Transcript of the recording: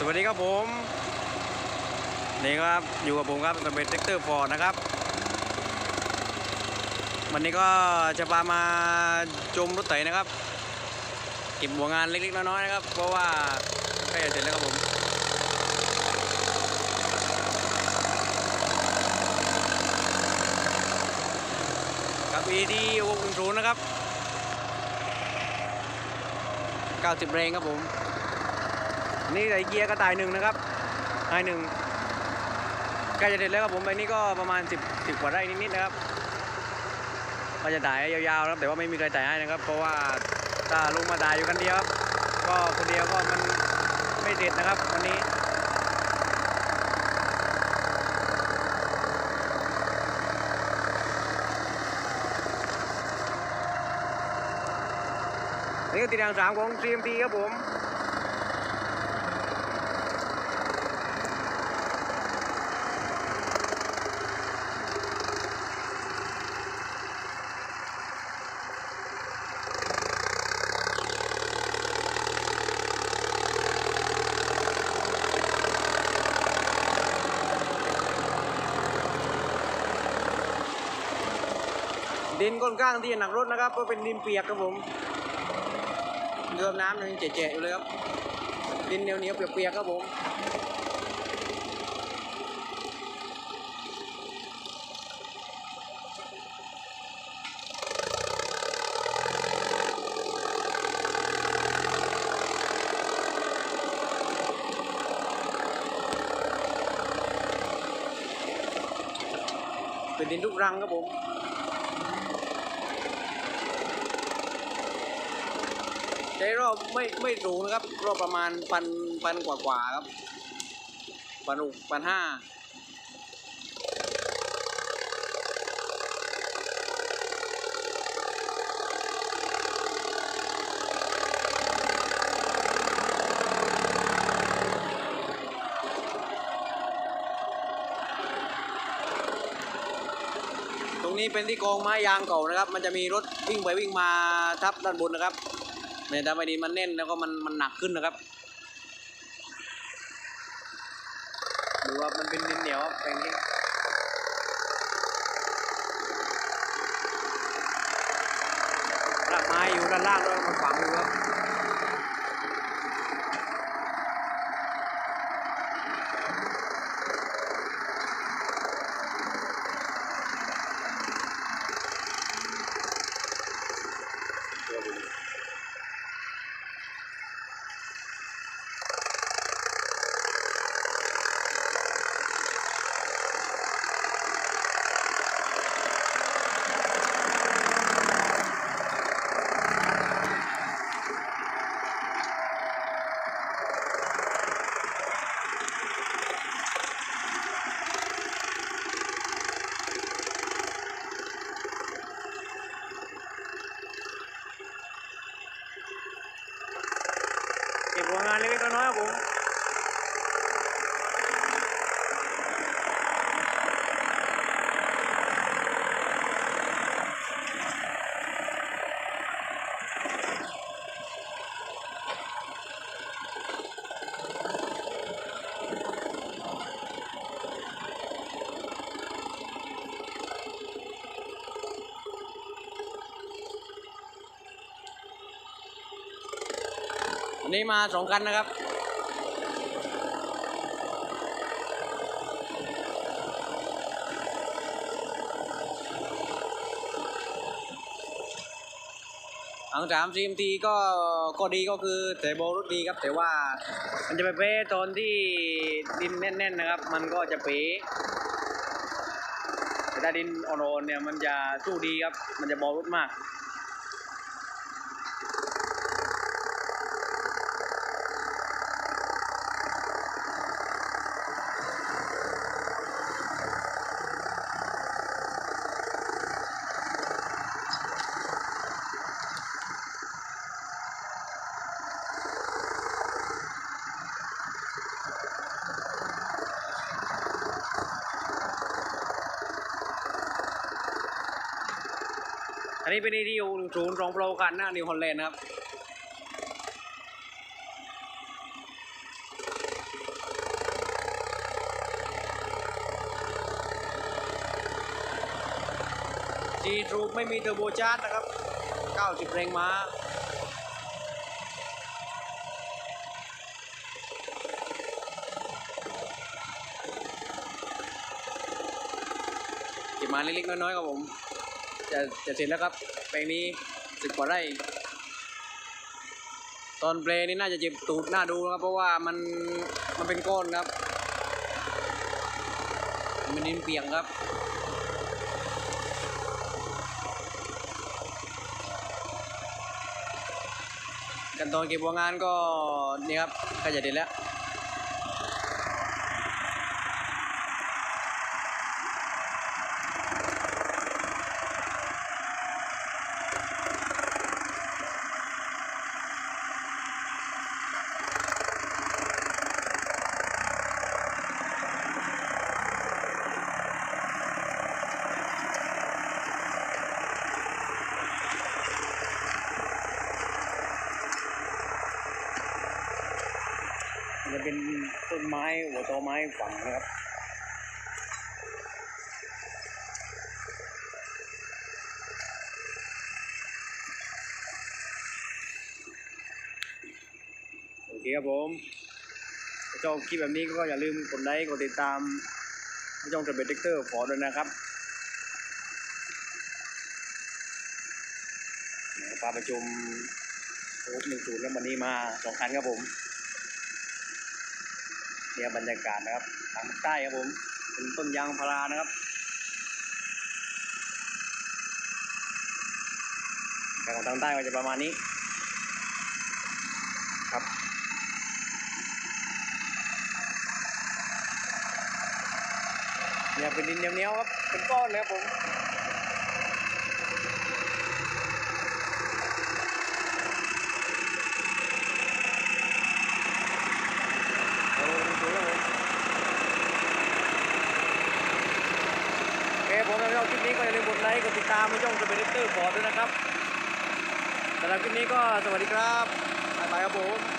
สวัสดีครับผม นี่ครับอยู่กับผมครับสเปซเทคเตอร์ฟอร์ดนะครับ วันนี้ก็จะพามาชมรถไถนะครับ เก็บหัวงานเล็กๆน้อยๆนะครับ เพราะว่าใกล้จะเสร็จแล้วครับผมกับ ED 610นะครับ 90 แรงครับผม นี่ใส่เกียร์กระต่ายหนึ่งนะครับไอหนึ่งใกล้จะเสร็จแล้วครับผมใบนี้ก็ประมาณ 10 10กว่าไร่นิดๆนะครับก็จะถ่ายยาวๆนะครับแต่ว่าไม่มีใครถ่ายให้นะครับ เพราะว่าถ้าลุงมาถ่ายอยู่กันเดียวครับ ก็คนเดียวก็มันไม่เสร็จนะครับวันนี้นี่ก็ติดอย่างสามของ CMT ครับผม นค่อนข้างที่จะหนักรถนะครับก็เป็นดินเปียกครับผมเรือน้ำยังเจ๊ๆอยู่เลยครับดินเหนียวๆเปียกๆครับผมเป็นดินทุกรังครับผม ใช้รอบไม่ไม่สูงนะครับ รอบประมาณพันพันกว่ากว่าครับพันหกพันห้าตรงนี้เป็นที่กองไม้ยางเก่านะครับ มันจะมีรถวิ่งไปวิ่งมาทับด้านบนนะครับ เนี่ยถ้าไปดีมันแน่นแล้วก็มันมันหนักขึ้นนะครับดูว่ามันเป็นดินเหนียวครับแปลงนี้รากไม้อยู่ด้านล่างด้วยมันฝังอยู่ครับ วันนี้มาสองคันนะครับอังสามซีมทีก็ก็ดีก็คือแต่โบรถดีครับ แต่ว่ามันจะไปเป๊ะตอนที่ดินแน่น ๆนะครับ มันก็จะเป๊ะแต่ถ้าดินอ่อนๆเนี่ยมันจะสู้ดีครับ มันจะบารถมากันนี้เป็นที่อยู่ศูนย์รองโปรคันหน้านิวฮอลแลนด์ครับจีทรูปไม่มีเทอร์โบชาร์จนะครับ 90 แรงม้าจีมาเล็กๆน้อยๆครับผม จะจะเสร็จแล้วครับ แปลงนี้สิบกว่าไร่ตอนเปลนี่น่าจะเจ็บตูดน้าดูนะครับ เพราะว่ามันมันเป็นก้อนครับ มันดินเปียกครับขั้นตอนเก็บหัวงานก็นี่ครับกล้จะเด็ดแล้ว เป็นต้นไม้หัวตอไม้ฝังนะครับโอเคครับผมถ้าชอบคลิปแบบนี้ก็อย่าลืมกดไลค์กดติดตามช่องทเบียนเด็กเตอร์ขอด้วยนะครับพาไปชมโอ้หนึ่งศูนย์แล้ววันนี้มาสองคันครับผม เนี่ยบรรยากาศนะครับทางใต้ครับผมเป็นต้นยางพารานะครับแต่ของทางใต้ก็จะประมาณนี้ ครับเนี่ยเป็นดินเหนียวๆครับเป็นก้อนเลยครับผม โอ้ดูแล้วผม โอเคผมแล้วคลิปนี้ก็ อย่าลืมกดไลค์กดติดตามในช่องสเปรดเตอร์บอร์ดด้วยนะครับสำหรับคลิปนี้ก็สวัสดีครับบ๊ายบายครับผม